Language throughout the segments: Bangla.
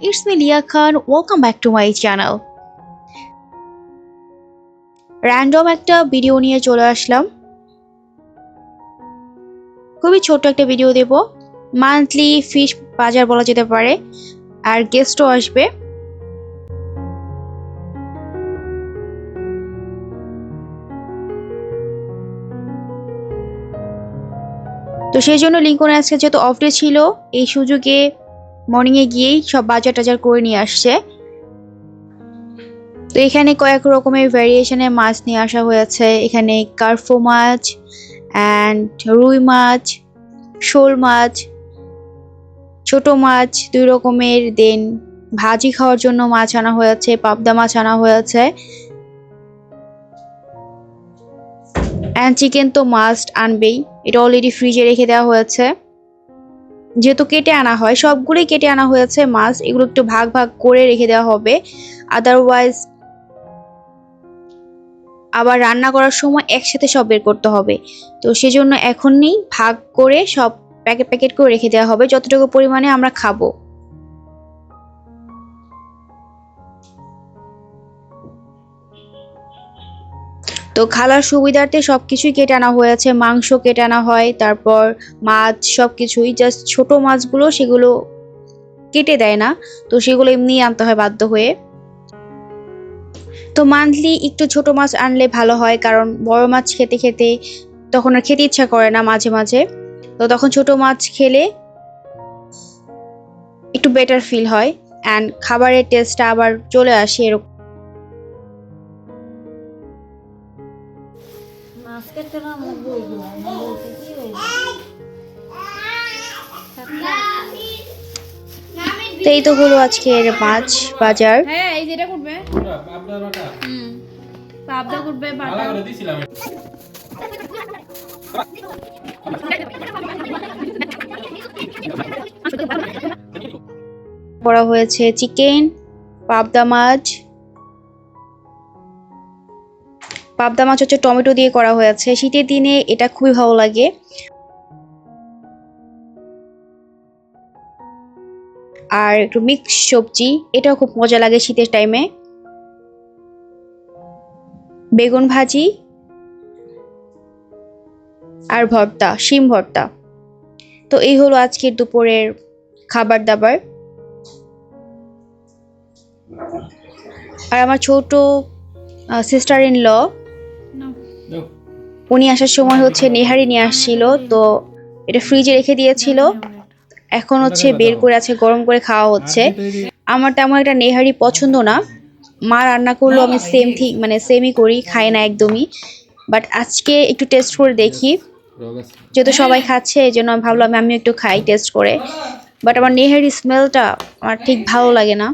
It's me Lia Khan. Welcome back to my channel. Random একটা ভিডিও নিয়ে চলে আসলাম খুবই ছোট্ট একটা ভিডিও দেব মান্থলি ফিশ বাজার বলা যেতে পারে আর গেস্টও আসবে তো সেই জন্য লিঙ্কনে আজকে যেহেতু অফ ডে ছিল, এই সুযোগে মর্নিংয়ে গিয়েই সব বাজার টাজার করে নিয়ে আসছে। তো এখানে কয়েক রকমের ভ্যারিয়েশনের মাছ নিয়ে আসা হয়েছে। এখানে কার্ফো মাছ অ্যান্ড রুই মাছ, শোল মাছ, ছোট মাছ, দুই রকমের দেন ভাজি খাওয়ার জন্য মাছ আনা হয়েছে, পাবদা মাছ আনা হয়েছে। অ্যান্ড চিকেন তো মাস্ট আনবেই। এটা অলরেডি ফ্রিজে রেখে দেওয়া হয়েছে। যেহেতু কেটে আনা হয়, সবগুলোই কেটে আনা হয়েছে মাছ এগুলো একটু ভাগ ভাগ করে রেখে দেওয়া হবে। আদারওয়াইজ আবার রান্না করার সময় একসাথে সব বের করতে হবে। তো সেজন্য এখনই ভাগ করে সব প্যাকেট প্যাকেট করে রেখে দেওয়া হবে। যতটুকু পরিমাণে আমরা খাব। তো খালার সুবিধার্থে সবকিছুই কেটে আনা হয়েছে। মাংস কেটে আনা হয়, তারপর মাছ সব কিছুই জাস্ট ছোট মাছগুলো সেগুলো কেটে দেয় না, তো সেগুলো এমনি আনতে হয় বাধ্য হয়ে। তো মান্থলি একটু ছোট মাছ আনলে ভালো হয়, কারণ বড় মাছ খেতে খেতে তখন আর খেতে ইচ্ছা করে না মাঝে মাঝে। তো তখন ছোট মাছ খেলে একটু বেটার ফিল হয় অ্যান্ড খাবারের টেস্টটা আবার চলে আসে এরকম। মাছ না আমার বলতে কি তো এই তো হলো আজকের মাছ বাজার। হ্যাঁ এই যেটা করবে। হুম। পাবদা করবে বাটা। দিছিলাম করা হয়েছে চিকেন পাবদা মাছ। পাবদা মাছ হচ্ছে টমেটো দিয়ে করা হয়েছে। শীতের দিনে এটা খুবই ভালো লাগে। আর একটু মিক্স সবজি, এটাও খুব মজা লাগে শীতের টাইমে বেগুন ভাজি আর ভর্তা, শিম ভর্তা। তো এই হলো আজকের দুপুরের খাবার দাবার। আর আমার ছোট সিস্টার ইন ল। উনি আসার সময় হচ্ছে নেহারি নিয়ে আসছিল তো এটা ফ্রিজে রেখে দিয়েছিল। এখন হচ্ছে বের করে আছে গরম করে খাওয়া হচ্ছে। আমার তেমন একটা নেহারি পছন্দ না। মা রান্না করলেও আমি সেম ঠিক মানে সেমই করি খাই না একদমই। বাট আজকে একটু টেস্ট করে দেখি। যেহেতু সবাই খাচ্ছে এই জন্য আমি ভাবলাম আমি একটু খাই টেস্ট করে। বাট আমার নেহারি স্মেলটা আমার ঠিক ভালো লাগে না।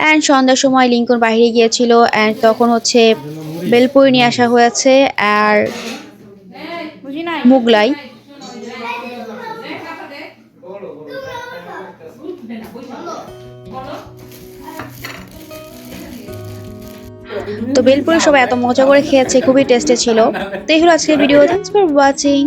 অ্যান্ড সন্ধ্যার সময় লিঙ্কন বাইরে গিয়েছিল অ্যান্ড তখন হচ্ছে বেলপুরি নিয়ে আসা হয়েছে আর মুগলাই। তো বেলপুরি সবাই এত মজা করে খেয়েছে খুবই টেস্টে ছিল। তো এই হলো আজকের ভিডিও থ্যাংকস ফর ওয়াচিং